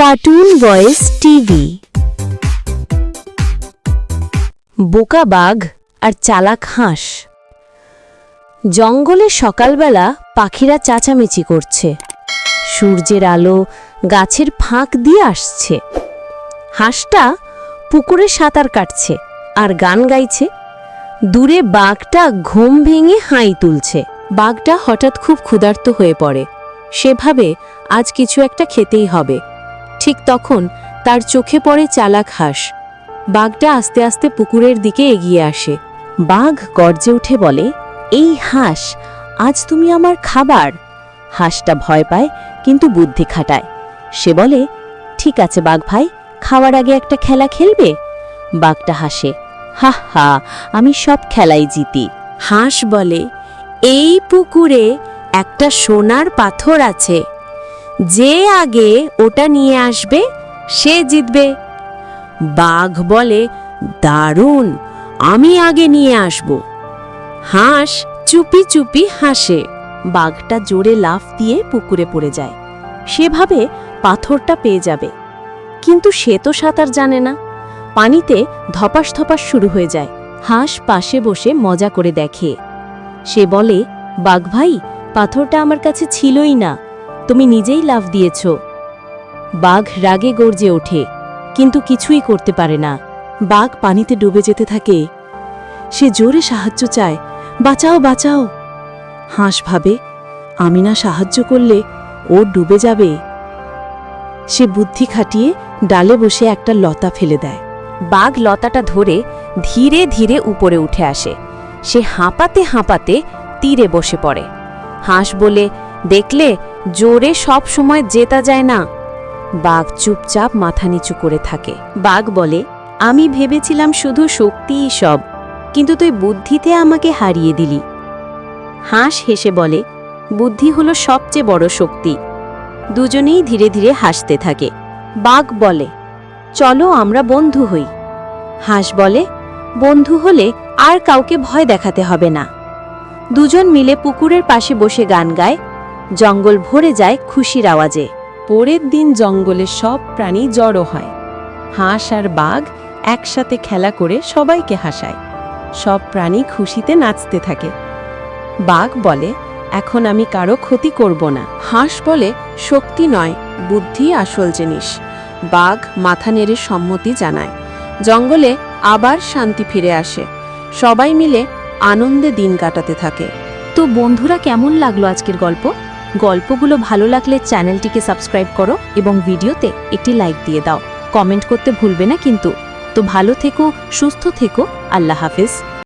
Cartoon voice TV বোকা বাঘ আর চালাক হাঁস। জঙ্গলে সকালবেলা পাখিরা চাচামেচি করছে। সূর্যের আলো গাছের ফাঁক দিয়ে আসছে। হাঁসটা পুকুরে সাঁতার কাটছে আর গান গাইছে। দূরে বাঘটা ঘুম ভেঙে হাই তুলছে। বাঘটা হঠাৎ খুব ক্ষুধার্ত হয়ে পড়ে। সেভাবে আজ কিছু একটা খেতেই হবে। ঠিক তখন তার চোখে পড়ে চালাক হাঁস। বাঘটা আস্তে আস্তে পুকুরের দিকে এগিয়ে আসে। বাঘ গর্জে উঠে বলে, এই হাঁস, আজ তুমি আমার খাবার? হাঁসটা ভয় পায়, কিন্তু বুদ্ধি খাটায়। সে বলে, ঠিক আছে বাঘ ভাই, খাওয়ার আগে একটা খেলা খেলবে? বাঘটা হাসে, হা হা, আমি সব খেলাই জিতি। হাঁস বলে, এই পুকুরে একটা সোনার পাথর আছে। যে আগে ওটা নিয়ে আসবে, সে জিতবে। বাঘ বলে, দারুণ, আমি আগে নিয়ে আসব। হাঁস চুপি চুপি হাসে। বাঘটা জোরে লাফ দিয়ে পুকুরে পড়ে যায়। সেভাবে পাথরটা পেয়ে যাবে। কিন্তু সে তো সাঁতার জানে না। পানিতে ধপাস ধপাস শুরু হয়ে যায়। হাঁস পাশে বসে মজা করে দেখে। সে বলে, বাঘ ভাই, পাথরটা আমার কাছে ছিলই না। তুমি নিজেই লাভ দিয়েছ। বাঘ রাগে গর্জে ওঠে, কিন্তু কিছুই করতে পারে না। বাঘ পানিতে ডুবে যেতে থাকে। সে জোরে সাহায্য চায়, বাঁচাও বাঁচাও। হাঁস ভাবে, আমি না সাহায্য করলে ও ডুবে যাবে। সে বুদ্ধি খাটিয়ে ডালে বসে একটা লতা ফেলে দেয়। বাঘ লতাটা ধরে ধীরে ধীরে উপরে উঠে আসে। সে হাঁপাতে হাঁপাতে তীরে বসে পড়ে। হাঁস বলে দেখলে জোরে সব সময় জেতা যায় না। বাঘ চুপচাপ মাথা নিচু করে থাকে। বাঘ বলে, আমি ভেবেছিলাম শুধু শক্তিই সব, কিন্তু তুই বুদ্ধিতে আমাকে হারিয়ে দিলি। হাঁস হেসে বলে, বুদ্ধি হলো সবচেয়ে বড় শক্তি। দুজনেই ধীরে ধীরে হাসতে থাকে। বাঘ বলে, চলো আমরা বন্ধু হই। হাঁস বলে, বন্ধু হলে আর কাউকে ভয় দেখাতে হবে না। দুজন মিলে পুকুরের পাশে বসে গান গায়। জঙ্গল ভরে যায় খুশির আওয়াজে। পরের দিন জঙ্গলে সব প্রাণী জড়ো হয়। হাঁস আর বাঘ একসাথে খেলা করে সবাইকে হাসায়। সব প্রাণী খুশিতে নাচতে থাকে। বাঘ বলে, এখন আমি কারও ক্ষতি করব না। হাঁস বলে, শক্তি নয়, বুদ্ধি আসল জিনিস। বাঘ মাথা নেড়ে সম্মতি জানায়। জঙ্গলে আবার শান্তি ফিরে আসে। সবাই মিলে আনন্দে দিন কাটাতে থাকে। তো বন্ধুরা, কেমন লাগল আজকের গল্প? গল্পগুলো ভালো লাগলে চ্যানেলটিকে সাবস্ক্রাইব করো এবং ভিডিওতে একটি লাইক দিয়ে দাও। কমেন্ট করতে ভুলবে না কিন্তু। তো ভালো থেকো, সুস্থ থেকো, আল্লাহ হাফিজ।